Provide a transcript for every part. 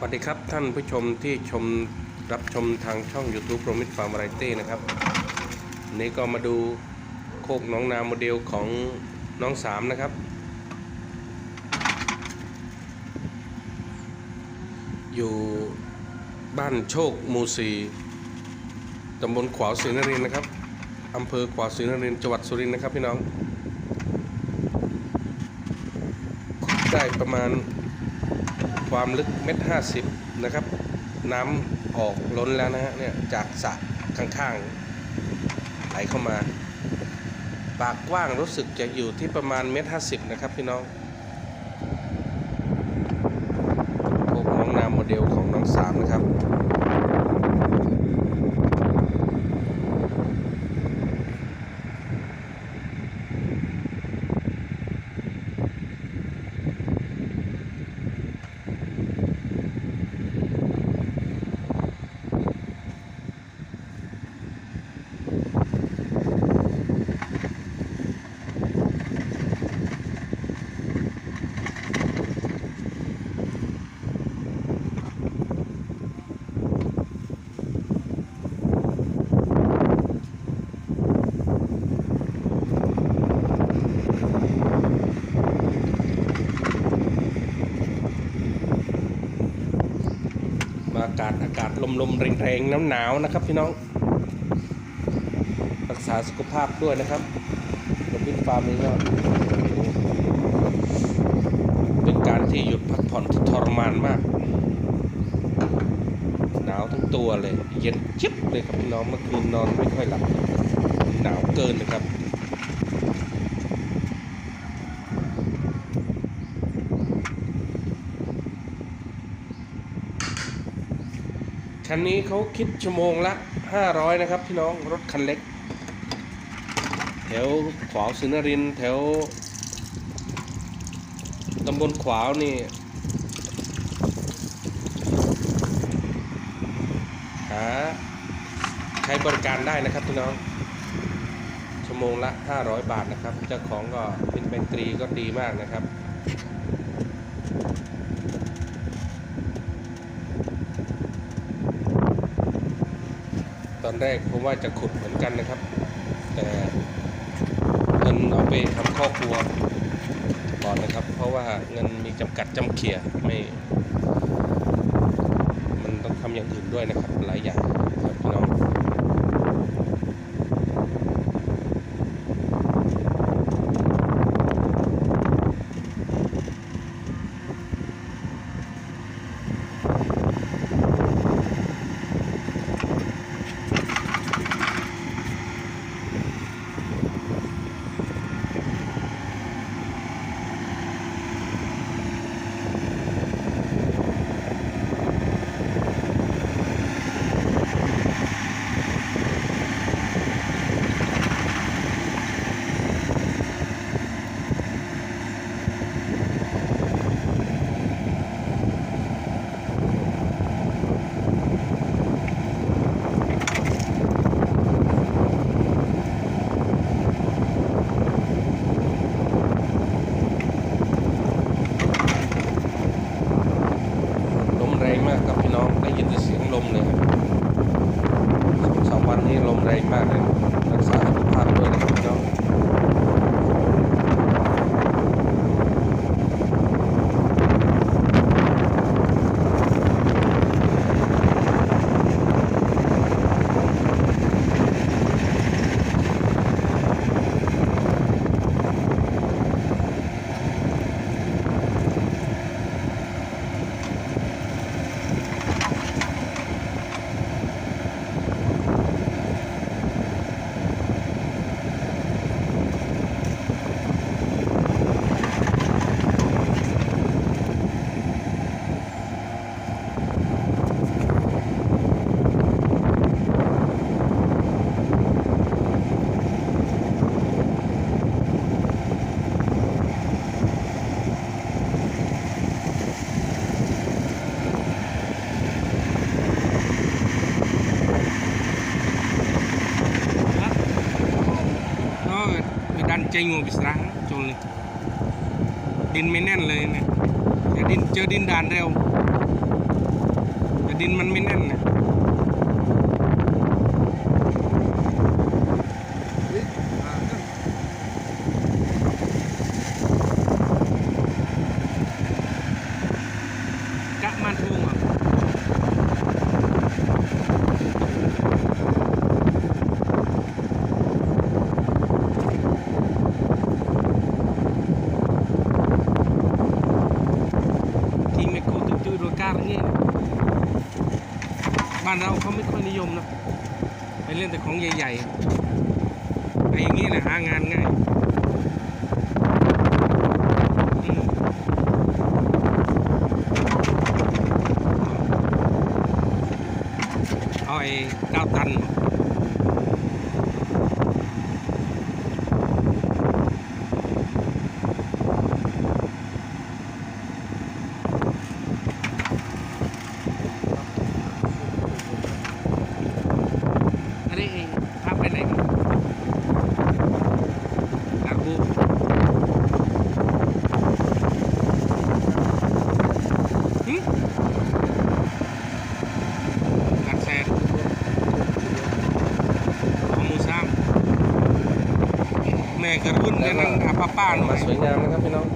สวัสดีครับท่านผู้ชมที่ชมรับชมทางช่อง YouTube โปรมิตฟาร์มไรตี้นะครับนี้ก็มาดูโคกน้องนาโมเดลของน้องสามนะครับ อยู่บ้านโชคมูสีตำบลขวาวศรีนรินทร์นะครับอำเภอขวาวศรีนรินทร์จังหวัดสุรินทร์นะครับพี่น้อง ได้ประมาณ ความลึกเม็ดห้าสิบนะครับ น้ำออกล้นแล้วนะฮะเนี่ยจากสระข้างๆไหลเข้ามา ปากกว้างรู้สึกจะอยู่ที่ประมาณเม็ดห้าสิบนะครับพี่น้องพวกน้องนามโมเดลของน้องสามนะครับ มาอากาศอากาศลมลมๆแรงๆน้ำหนาวนะครับพี่น้อง รักษาสุขภาพด้วยนะครับโรบินฟาร์มนี้ก็เป็นการที่หยุดพักผ่อนที่ทรมานมาก หนาวทั้งตัวเลย เย็นจิ๊บเลยครับพี่น้องเมื่อคืนนอนไม่ค่อยหลับหนาวเกินเลยครับ คันนี้เขาคิดชั่วโมงละ 500 นะครับพี่น้องรถคันเล็ก แถวขวาวศรีนรินแถวตำบลขวาวนี่ หาใช้บริการได้นะครับพี่น้อง ชั่วโมงละ 500 บาทนะครับ เจ้าของก็เป็นแบงตรีก็ดีมากนะครับ อนแรกผมว่าจะขุดเหมือนกันนะครับ แต่เงินเอาไปทำครอบครัวก่อนนะครับ เพราะว่าเงินมีจำกัดจำเขี่ยไม่ มันต้องทำอย่างอื่นด้วยนะครับหลายอย่าง ចេញមកពីស្រះចូលនេះดินไม่แน่นเลยเนี่ยดินเจอดินดานเร็วแต่ดินมันไม่แน่นนี่ บ้านเราเขาไม่ค่อยนิยมนะไปเล่นแต่ของใหญ่ๆไอ้อย่างนี้แหละหางานง่าย กกระรุ่นเระนั่งหาป้าป้าหน่อยสวยงามนะครับพี่น้อง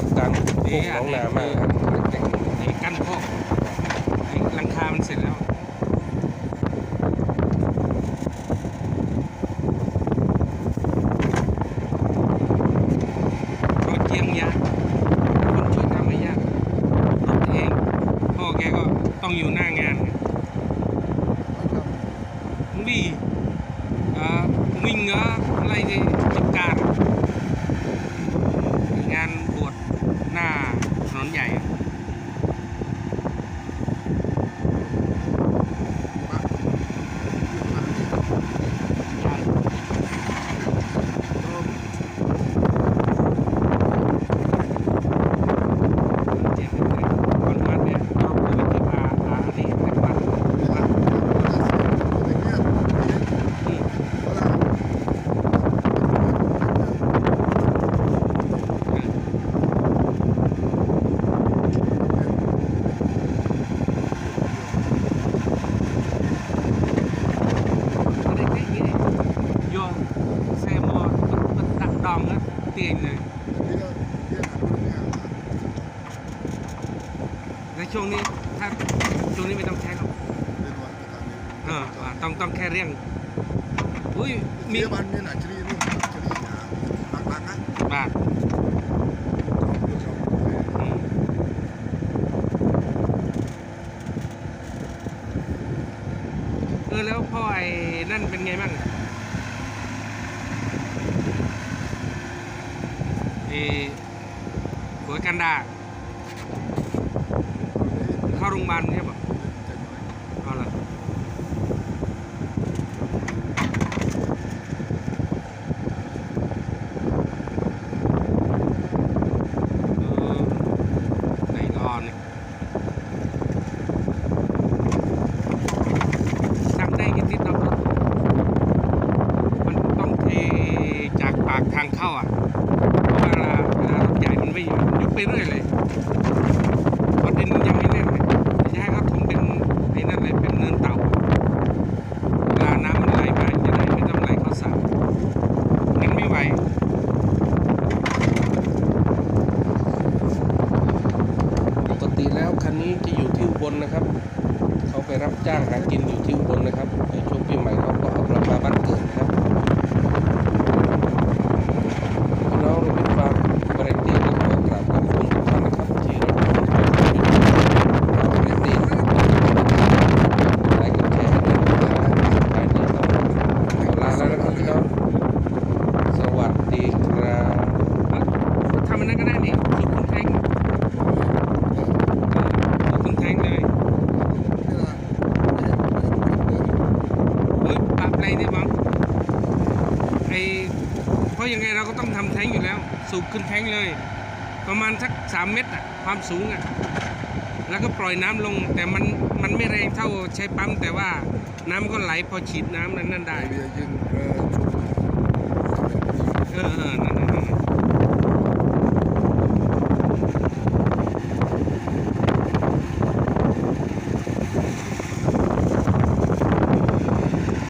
กับการปลูกน้องนามากครักั้นพวกหลังคามันเสร็จแล้วรถเกียงยากคนช่วยทำไม่ยากรถเองพ่อแกก็ต้องอยู่หน้า งนี้ถ้าช่งนี้ไม่ต้องใช้หรอกเออต้องต้องแค่เรื่งอุ้ยมีบันเนี่ยน ceri ni, nak ceri nak nak kan. บางเออแล้วพ่อไอ้นั่นเป็นไงบ้างเออหัวกันดา มันใช่ปะ สูบขึ้นแท้งเลย ประมาณสักสามเมตรอะความสูงอะแล้วก็ปล่อยน้ำลง แต่มันมันไม่แรงเท่าใช้ปั๊ม แต่ว่าน้ำก็ไหลพอฉีดน้ำนั้นนั่นได้ Dia jeung ke เออเออนั่น